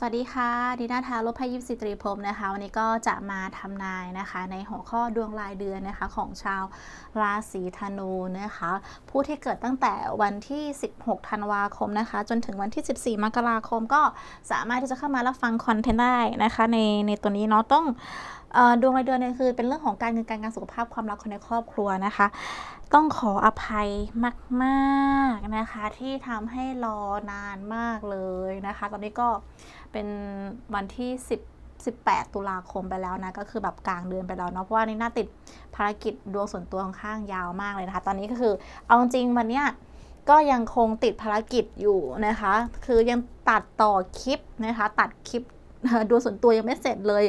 สวัสดีค่ะดีนาทาลบพยิบสิตรีภพนะคะ วันนี้ก็จะมาทำนายนะคะ ในหัวข้อดวงรายเดือนนะคะของชาวราศีธนูนะคะ ผู้ที่เกิดตั้งแต่วันที่ 16 ธันวาคมนะคะ จนถึงวันที่ 14 มกราคมก็สามารถที่จะเข้ามารับฟังคอนเทนต์ได้นะคะในในตัวนี้เนาะต้องออดวงรายเดือนเนี่ยคือเป็นเรื่องของการเงินการงานสุขภาพความรักคนในครอบครัวนะคะ ต้องขออภัยมากๆนะคะที่ทำให้รอนานมากเลยนะคะ ตอนนี้ก็เป็นวันที่ 10 18 ตุลาคมไปแล้วนะ ก็คือแบบกลางเดือนไปแล้วเนาะเพราะว่านี่น่าติดภารกิจดวงส่วนตัวค่อนข้างยาวมากเลยนะคะ ตอนนี้ก็คือเอาจริงวันเนี้ยก็ยังคงติดภารกิจอยู่นะคะ คือยังตัดต่อคลิปนะคะ ตัดคลิปดวงส่วนตัวยังไม่เสร็จเลย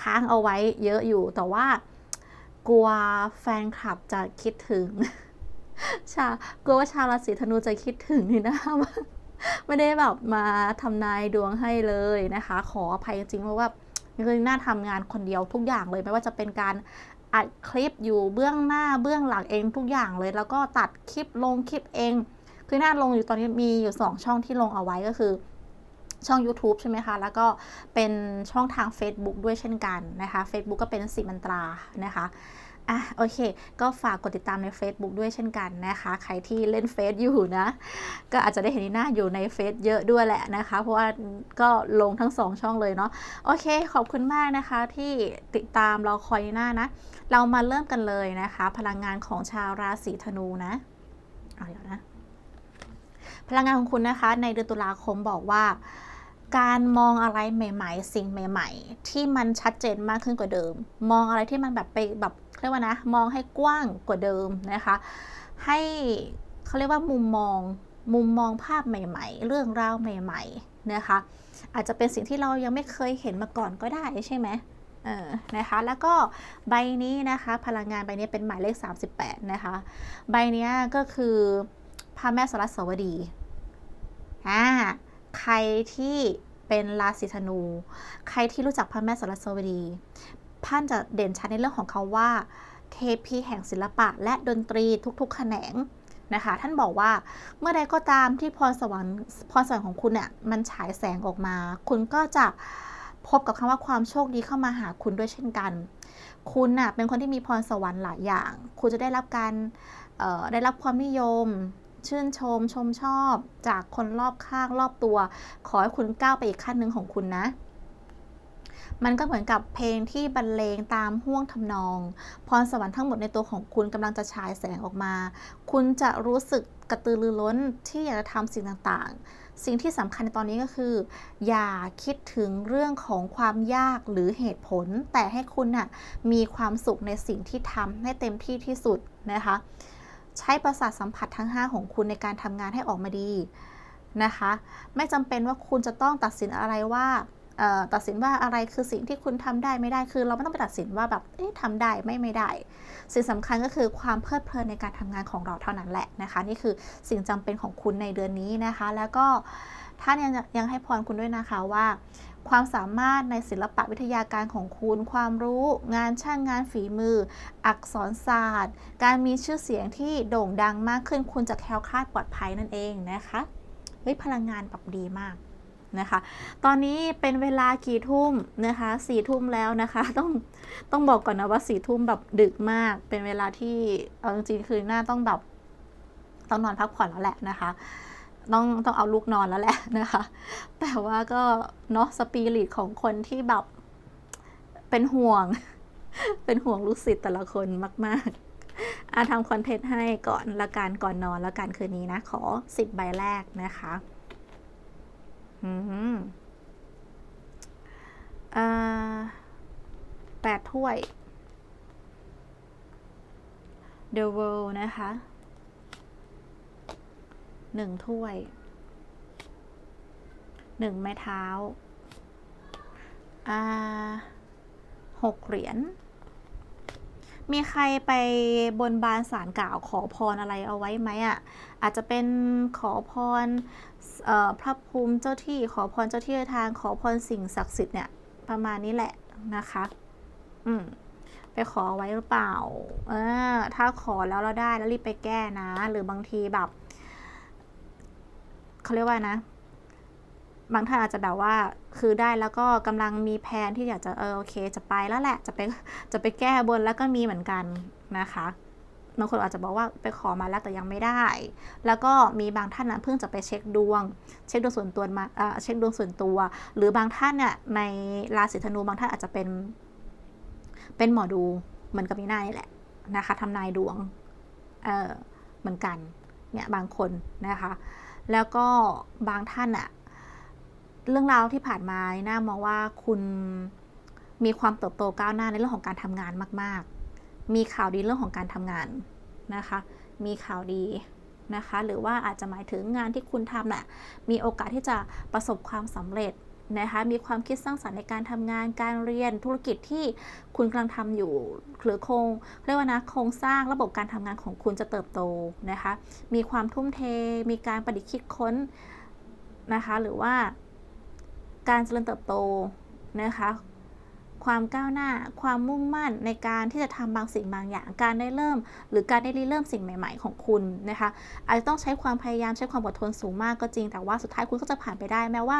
ค้างเอาไว้เยอะอยู่แต่ว่า กลัวแฟนคลับจะคิดถึง ชากลัวว่าชาวราศีธนูจะคิดถึงนี่นะคะไม่ได้แบบมาทำนายดวงให้เลยนะคะ ขออภัยจริงๆเพราะว่าคือหน่าทำงานคนเดียวทุกอย่างเลยไม่ว่าจะเป็นการอัดคลิปอยู่เบื้องหน้าเบื้องหลังเองทุกอย่างเลย แล้วก็ตัดคลิปลงคลิปเอง คือหน้าลงอยู่ตอนนี้มีอยู่ 2 ช่องที่ลงเอาไว้ก็คือ ช่อง YouTube ใช่ไหมคะ แล้วก็เป็นช่องทาง Facebook ด้วยเช่นกันนะคะ Facebook ก็เป็นสีมันตรานะคะอะโอเค ก็ฝากกดติดตามใน Facebook ด้วยเช่นกันนะคะ ใครที่เล่นเฟซอยู่นะ ก็อาจจะได้เห็นนีน่าอยู่ในเฟซเยอะด้วยแหละนะคะ เพราะว่าก็ลงทั้งสองช่องเลยเนาะโอเค ขอบคุณมากนะคะที่ติดตามเราคอยนีน่านะ เรามาเริ่มกันเลยนะคะ พลังงานของชาวราศีธนูนะเอาเดี๋ยวนะ พลังงานของคุณนะคะ ในเดือนตุลาคมบอกว่า การมองอะไรใหม่ ๆ สิ่งใหม่ ๆ ที่มันชัดเจนมากขึ้นกว่าเดิม มองอะไรที่มันแบบไปแบบเรียกว่านะ มองให้กว้างกว่าเดิมนะคะ ให้เขาเรียกว่ามุมมอง มุมมองภาพใหม่ ๆ เรื่องราวใหม่ ๆ นะคะ อาจจะเป็นสิ่งที่เรายังไม่เคยเห็นมาก่อนก็ได้ใช่ไหมเออนะคะ แล้วก็ใบนี้นะคะ พลังงานใบนี้เป็นหมายเลข 38 นะคะ ใบเนี้ยก็คือพระแม่สรัสวดี อ่า ใครที่เป็นราศีธนู ใครที่รู้จักพระแม่สรสวดีท่านจะเด่นชัดในเรื่องของเขาว่า เทพีแห่งศิลปะและดนตรีทุกๆแขนงนะคะ ท่านบอกว่าเมื่อใดก็ตามที่พรสวรรค์พรสวรรค์ของคุณเนี่ยมันฉายแสงออกมา คุณก็จะพบกับคำว่าความโชคดีเข้ามาหาคุณด้วยเช่นกัน คุณน่ะเป็นคนที่มีพรสวรรค์หลายอย่าง คุณจะได้รับการได้รับความนิยม ชื่นชมชมชอบ จากคนรอบข้างรอบตัว ขอให้คุณก้าวไปอีกขั้นหนึ่งของคุณนะมันก็เหมือนกับเพลงที่บรรเลงตามห่วงทำนอง พรสวรรค์ทั้งหมดในตัวของคุณกำลังจะฉายแสงออกมา คุณจะรู้สึกกระตือรือร้นที่อยากจะทำสิ่งต่างๆ สิ่งที่สำคัญในตอนนี้ก็คือ อย่าคิดถึงเรื่องของความยากหรือเหตุผล แต่ให้คุณน่ะมีความสุขในสิ่งที่ทำให้เต็มที่ที่สุดนะคะ ใช้ประสาทสัมผัสทั้ง 5 ของคุณในการทำงานให้ออกมาดีนะคะ ไม่จำเป็นว่าคุณจะต้องตัดสินอะไรว่าตัดสินว่าอะไรคือสิ่งที่คุณทำได้ไม่ได้คือ เราไม่ต้องไปตัดสินว่าแบบเอ๊ะทำได้ไม่ไม่ได้ สิ่งสำคัญก็คือความเพลิดเพลินในการทำงานของเราเท่านั้นแหละนะคะ นี่คือสิ่งจำเป็นของคุณในเดือนนี้นะคะ แล้วก็ ท่านยังยังให้พรคุณด้วยนะคะว่า ความสามารถในศิลปะวิทยาการของคุณ ความรู้ งานช่างงานฝีมือ อักษรศาสตร์ การมีชื่อเสียงที่โด่งดังมากขึ้น คุณจะแคล้วคลาดปลอดภัยนั่นเองนะคะเฮ้ยพลังงานแบบดีมากนะคะ ตอนนี้เป็นเวลากี่ทุ่มนะคะสี่ทุ่มแล้วนะคะ ต้องต้องบอกก่อนนะว่าสี่ทุ่มแบบดึกมาก เป็นเวลาที่เอาจริงๆคือหน้าต้องแบบต้องนอนพักผ่อนแล้วแหละนะคะ ต้องต้องเอาลูกนอนแล้วแหละนะคะ แต่ว่าก็เนาะสปิริตของคนที่แบบเป็นห่วง เป็นห่วงลูกศิษย์แต่ละคนมาก ๆ อาทำคอนเทนต์ให้ก่อนละกันก่อนนอนละกันคืนนี้นะ ขอสิบใบแรกนะคะอืมอ่าแปดถ้วย The World นะคะ หนึ่งถ้วยหนึ่งไม้เท้าอ่าหกเหรียญ มีใครไปบนบานสารกล่าวขอพรอะไรเอาไว้ไหมอะ อาจจะเป็นขอพรออพระภูมิเจ้าที่ขอพรเจ้าที่ทางขอพรสิ่งศักดิ์สิทธิ์เนี่ย ประมาณนี้แหละนะคะ อืมไปขอไว้หรือเปล่า เออ ถ้าขอแล้วเราได้แล้วรีบไปแก้นะ หรือบางทีแบบ เขาเรียกว่านะ บางท่านอาจจะแบบว่าคือได้แล้วก็กำลังมีแผนที่อยากจะเออโอเค จะไปแล้วแหละ จะไปจะไปแก้บนแล้วก็มีเหมือนกันนะคะบางคนอาจจะบอกว่าไปขอมาแล้วแต่ยังไม่ได้ แล้วก็มีบางท่านนะเพิ่งจะไปเช็คดวง เช็คดวงส่วนตัวมาเออเช็คดวงส่วนตัว หรือบางท่านเนี่ยในราศีธนูบางท่านอาจจะเป็น เป็นหมอดูเหมือนกับมีหน้านี่แหละนะคะทำนายดวง เออเหมือนกัน เนี่ยบางคนนะคะ แล้วก็บางท่านอะเรื่องราวที่ผ่านมาน่ามองว่าคุณมีความเติบโตก้าวหน้าในเรื่องของการทำงานมาก ๆ มีข่าวดีเรื่องของการทำงานนะคะ มีข่าวดีนะคะ หรือว่าอาจจะหมายถึงงานที่คุณทำน่ะมีโอกาสที่จะประสบความสำเร็จ นะคะมีความคิดสร้างสรรค์ในการทำงานการเรียนธุรกิจที่คุณกำลังทำอยู่หรือโครงเรียกว่านะโครงสร้างระบบการทำงานของคุณจะเติบโตนะคะ มีความทุ่มเท มีการประดิษฐ์คิดค้นนะคะ หรือว่าการเจริญเติบโตนะคะ ความก้าวหน้า ความมุ่งมั่นในการที่จะทำบางสิ่งบางอย่าง การได้เริ่ม หรือการได้ริเริ่มสิ่งใหม่ ๆ ของคุณนะคะ อาจจะต้องใช้ความพยายามใช้ความอดทนสูงมากก็จริง แต่ว่าสุดท้ายคุณก็จะผ่านไปได้ แม้ว่า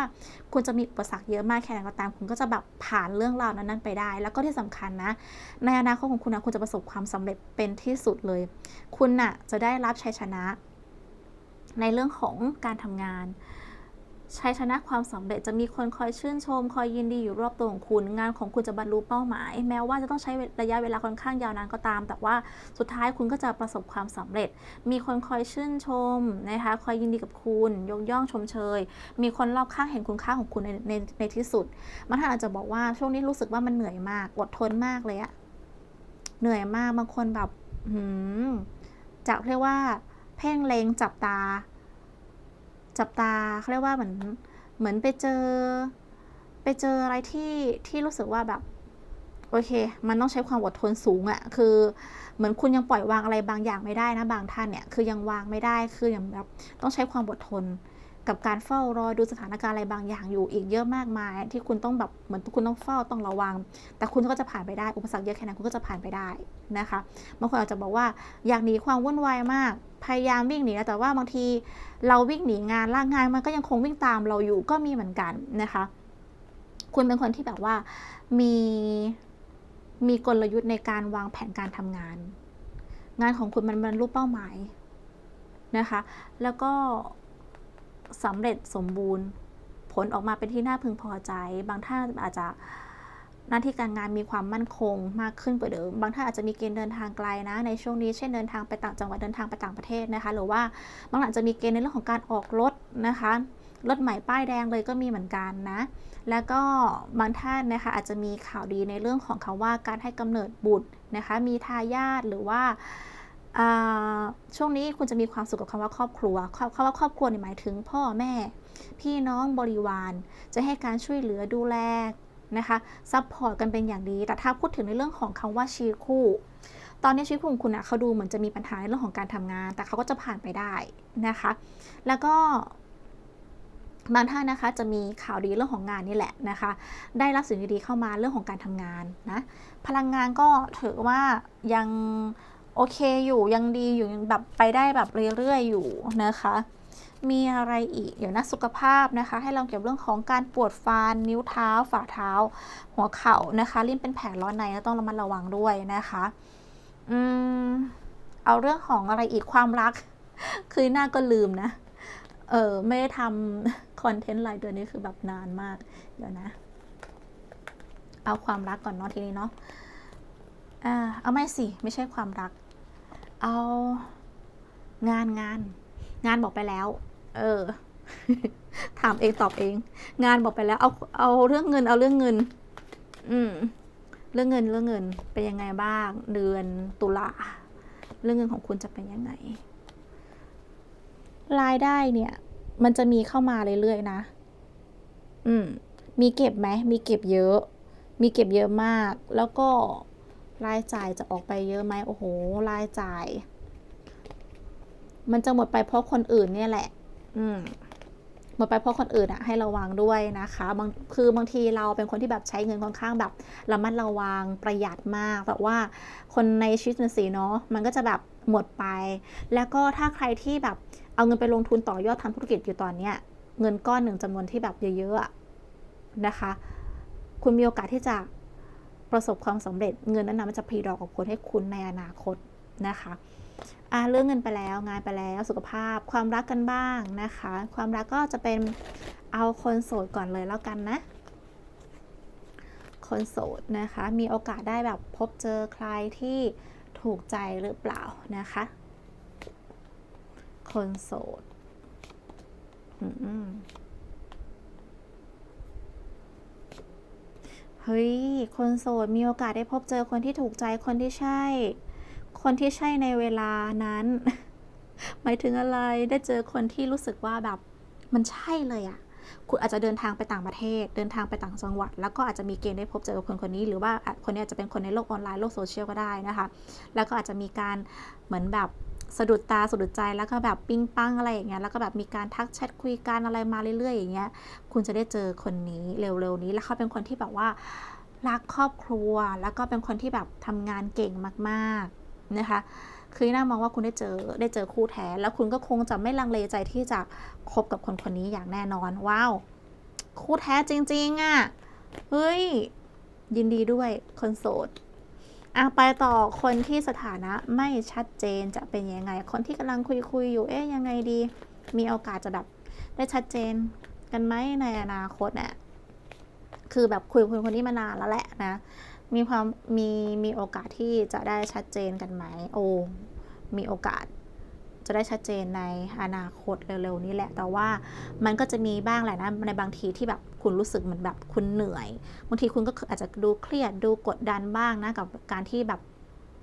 คุณจะมีอุปสรรคเยอะมากแค่ไหนก็ตาม คุณก็จะแบบผ่านเรื่องราวนั้นๆไปได้ แล้วก็ที่สำคัญนะ ในอนาคตของคุณนะคุณจะประสบความสำเร็จเป็นที่สุดเลย คุณน่ะจะได้รับชัยชนะ ในเรื่องของการทำงาน ชัยชนะความสำเร็จจะมีคนคอยชื่นชม คอยยินดีอยู่รอบตัวของคุณ งานของคุณจะบรรลุเป้าหมาย แม้ว่าจะต้องใช้ระยะเวลาค่อนข้างยาวนานก็ตาม แต่ว่าสุดท้ายคุณก็จะประสบความสำเร็จ มีคนคอยชื่นชมนะคะคอยยินดีกับคุณ ยกย่องชมเชย มีคนรอบข้างเห็นคุณค่าของคุณในในในที่สุดมันอาจจะบอกว่าช่วงนี้รู้สึกว่ามันเหนื่อยมากอดทนมากเลยอะเหนื่อยมากบางคนแบบหืมจากเรียกว่า เพ่งเลงจับตา จับตาเขาเรียกว่าเหมือนเหมือนไปเจอ ไปเจออะไรที่ที่รู้สึกว่าแบบโอเค มันต้องใช้ความอดทนสูงอะคือเหมือนคุณยังปล่อยวางอะไรบางอย่างไม่ได้นะบางท่านเนี่ย คือยังวางไม่ได้ คือยังแบบต้องใช้ความอดทน กับการเฝ้ารอดูสถานการณ์อะไรบางอย่างอยู่อีกเยอะมากมาย ที่คุณต้องแบบเหมือนคุณต้องเฝ้าต้องระวัง แต่คุณก็จะผ่านไปได้อุปสรรคเยอะแค่ไหนคุณก็จะผ่านไปได้นะคะบางคนอาจจะบอกว่าอยากหนีความวุ่นวายมาก พยายามวิ่งหนีนะแต่ว่าบางทีเราวิ่งหนีงานล่างงานมันก็ยังคงวิ่งตามเราอยู่ก็มีเหมือนกันนะคะ คุณเป็นคนที่แบบว่ามีมีกลยุทธ์ในการวางแผนการทำงาน งานของคุณมันบรรลุเป้าหมายนะคะ แล้วก็ สำเร็จสมบูรณ์ ผลออกมาเป็นที่น่าพึงพอใจ บางท่านอาจจะหน้าที่การงานมีความมั่นคงมากขึ้นกว่าเดิม บางท่านอาจจะมีเกณฑ์เดินทางไกลนะ ในช่วงนี้ เช่นเดินทางไปต่างจังหวัดเดินทางไปต่างประเทศนะคะ หรือว่าบางท่านอาจะมีเกณฑ์ในเรื่องของการออกรถนะคะ รถใหม่ป้ายแดงเลยก็มีเหมือนกันนะ แล้วก็บางท่านนะคะอาจจะมีข่าวดีในเรื่องของคำว่าการให้กำเนิดบุตรนะคะ มีทายาทหรือว่า ช่วงนี้คุณจะมีความสุขกับคำว่าครอบครัวคำว่าครอบครัวหมายถึงพ่อแม่ พี่น้องบริวาร จะให้การช่วยเหลือดูแลนะคะซัพพอร์ตกันเป็นอย่างดี แต่ถ้าพูดถึงในเรื่องของคำว่าชีวิตคู่ ตอนนี้ชีวิตของคุณนะเขาดูเหมือนจะมีปัญหาในเรื่องของการทำงาน แต่เขาก็จะผ่านไปได้นะคะ แล้วก็บางท่านนะคะจะมีข่าวดีเรื่องของงานนี่แหละนะคะ ได้รับสิ่งดีๆเข้ามาเรื่องของการทำงานนะพลังงานก็ถือว่ายัง โอเคอยู่ยังดีอยู่ยังแบบไปได้แบบเรื่อยๆอยู่นะคะ มีอะไรอีกเดี๋ยวนะสุขภาพนะคะ ให้เราเกี่ยวเรื่องของการปวดฟันนิ้วเท้า ฝ่าเท้า หัวเข่านะคะริ่มเป็นแผลร้อนในต้องระมัดระวังด้วยนะคะอืมเอาเรื่องของอะไรอีกความรัก คือหน้าก็ลืมนะ เออไม่ได้ทำคอนเทนต์รายเดือนนี้คือแบบนานมาก เดี๋ยวนะ เอาความรักก่อนเนาะทีนี้เนาะอ่าเอาไม่สิ ไม่ใช่ความรัก เอา งานงาน งานบอกไปแล้ว เออ ถามเองตอบเอง งานบอกไปแล้ว เอาเอาเรื่องเงิน เอาเรื่องเงิน อืม เรื่องเงินเรื่องเงิน เป็นยังไงบ้าง เดือนตุลาเรื่องเงินของคุณจะเป็นยังไงรายได้เนี่ย มันจะมีเข้ามาเรื่อยๆนะ อืม มีเก็บไหม มีเก็บเยอะ มีเก็บเยอะมาก แล้วก็ รายจ่ายจะออกไปเยอะไหมโอ้โห รายจ่าย มันจะหมดไปเพราะคนอื่นเนี่ยแหละ อืมหมดไปเพราะคนอื่นอะให้ระวังด้วยนะคะบางคือบางทีเราเป็นคนที่แบบใช้เงินค่อนข้างแบบระมัดระวังประหยัดมากแต่ว่าคนในชีวิตสีเนาะมันก็จะแบบหมดไป แล้วก็ถ้าใครที่แบบเอาเงินไปลงทุนต่อยอดทำธุรกิจอยู่ตอนเนี้ยเงินก้อนหนึ่งจำนวนที่แบบเยอะๆอะนะคะ คุณมีโอกาสที่จะ ประสบความสำเร็จเงินนั้นนะมันจะพรีดอกกับผลให้คุณในอนาคตนะคะอ่าเรื่องเงินไปแล้วงานไปแล้วสุขภาพความรักกันบ้างนะคะ ความรักก็จะเป็นเอาคนโสดก่อนเลยแล้วกันนะ คนโสดนะคะ มีโอกาสได้แบบพบเจอใครที่ถูกใจหรือเปล่านะคะ คนโสด อืม เฮ้ย คนโสดมีโอกาสได้พบเจอคนที่ถูกใจคนที่ใช่ คนที่ใช่ในเวลานั้น หมายถึงอะไรได้เจอคนที่รู้สึกว่าแบบมันใช่เลยอะคุณอาจจะเดินทางไปต่างประเทศ เดินทางไปต่างจังหวัด แล้วก็อาจจะมีเกณฑ์ได้พบเจอกับคนคนนี้ หรือว่าคนนี้อาจจะเป็นคนในโลกออนไลน์โลกโซเชียลก็ได้นะคะ แล้วก็อาจจะมีการเหมือนแบบ สะดุดตาสะดุดใจแล้วก็แบบปิ้งปังอะไรอย่างเงี้ยแล้วก็แบบมีการทักแชทคุยกันอะไรมาเรื่อยๆอย่างเงี้ยคุณจะได้เจอคนนี้เร็วๆนี้แล้วเขาเป็นคนที่แบบว่ารักครอบครัว แล้วก็เป็นคนที่แบบทำงานเก่งมากๆนะคะคือน่ามองว่าคุณได้เจอได้เจอคู่แท้ แล้วคุณก็คงจะไม่ลังเลใจที่จะคบกับคนคนนี้อย่างแน่นอนว้าวคู่แท้จริงๆอะ่ะเฮ้ยยินดีด้วยคนโสด อะไปต่อคนที่สถานะไม่ชัดเจนจะเป็นยังไง คนที่กำลังคุยคุยอยู่เอ๊ยยังไงดี มีโอกาสจะแบบได้ชัดเจนกันไหมในอนาคตเนี่ยคือแบบคุยคุยคนนี้มานานแล้วแหละนะ มีความมีมีโอกาสที่จะได้ชัดเจนกันไหมโอ้มีโอกาส จะได้ชัดเจนในอนาคตเร็วๆนี้แหละ แต่ว่ามันก็จะมีบ้างแหละนะในบางทีที่แบบคุณรู้สึกเหมือนแบบคุณเหนื่อย บางทีคุณก็อาจจะดูเครียดดูกดดันบ้างนะกับการที่แบบ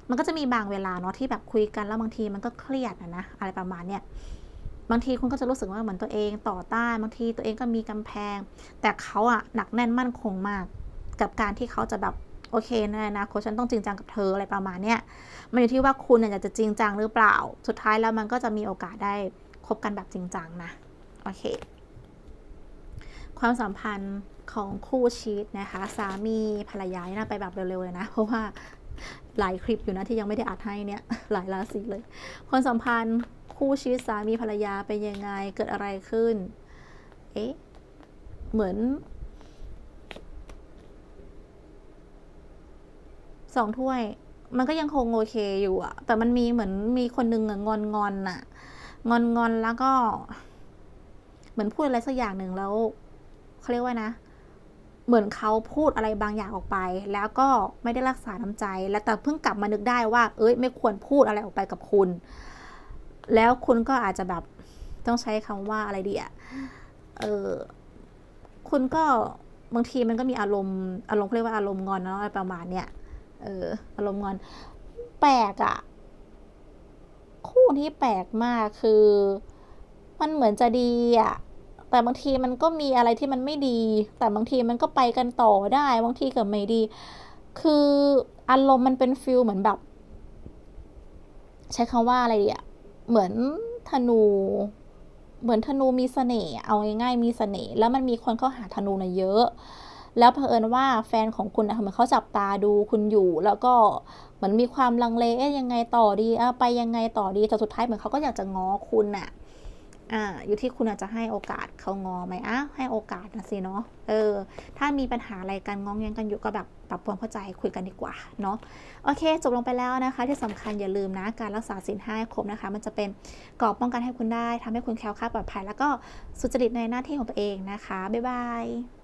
มันก็จะมีบางเวลาเนาะที่แบบคุยกันแล้วบางทีมันก็เครียดอะนะอะไรประมาณเนี้ยบางทีคุณก็จะรู้สึกว่าเหมือนตัวเองต่อต้านบางทีตัวเองก็มีกำแพง แต่เขาอะหนักแน่นมั่นคงมาก กับการที่เขาจะแบบ โอเคในอนาคตฉันต้องจริงจังกับเธออะไรประมาณเนี้ยมันอยู่ที่ว่าคุณเนี่ยอยากจะจริงจังหรือเปล่า สุดท้ายแล้วมันก็จะมีโอกาสได้คบกันแบบจริงจังนะโอเค ความสัมพันธ์ของคู่ชีวิตนะคะ สามีภรรยานี่น่าไปแบบเร็วๆเลยนะ เพราะว่าหลายคลิปอยู่นะที่ยังไม่ได้อัดให้เนี่ยหลายราศีเลย ความสัมพันธ์คู่ชีวิตสามีภรรยาเป็นยังไงเกิดอะไรขึ้น เอ๊ะ เหมือน สองถ้วย มันก็ยังคงโอเคอยู่อะแต่มันมีเหมือนมีคนนึงอะงอนงอนอะงอนงอนแล้วก็ เหมือนพูดอะไรสักอย่างหนึ่งแล้วเขาเรียกว่านะ เหมือนเขาพูดอะไรบางอย่างออกไป แล้วก็ไม่ได้รักษาน้ำใจ แล้วแต่เพิ่งกลับมานึกได้ว่า เอ้ย ไม่ควรพูดอะไรออกไปกับคุณ แล้วคุณก็อาจจะแบบต้องใช้คำว่าอะไรดีอะเออคุณก็บางทีมันก็มีอารมณ์อารมณ์เขาเรียกว่าอารมณ์งอนเนาะอะไรประมาณเนี้ย เอออารมณ์งอน แปลกอะคู่ที่แปลกมากคือ มันเหมือนจะดีอะแต่บางทีมันก็มีอะไรที่มันไม่ดี แต่บางทีมันก็ไปกันต่อได้ บางทีก็ไม่ดี คืออารมณ์มันเป็นฟิลเหมือนแบบ ใช้คำว่าอะไรดีอะเหมือนธนู เหมือนธนูมีเสน่ห์ เอาง่ายๆมีเสน่ห์ แล้วมันมีคนเข้าหาธนูนะเยอะ แล้วเผอิญว่าแฟนของคุณนะเหมือนเขาจับตาดูคุณอยู่ แล้วก็เหมือนมีความลังเลเอ๊ะยังไงต่อดีอะไปยังไงต่อดีแต่สุดท้ายเหมือนเขาก็อยากจะง้อคุณน่ะอ่าอยู่ที่คุณอาจจะให้โอกาสเขางอไหมอะให้โอกาสนะสิเนาะเออ ถ้ามีปัญหาอะไรกันงองแงงกันอยู่ก็แบบปรับความเข้าใจคุยกันดีกว่าเนาะโอเค จบลงไปแล้วนะคะ ที่สำคัญอย่าลืมนะ การรักษาศีลห้าให้ครบนะคะ มันจะเป็นกรอบป้องกันให้คุณได้ทำให้คุณแคล้วคลาดปลอดภัย แล้วก็สุจริตในหน้าที่ของตัวเองนะคะ บ๊ายบาย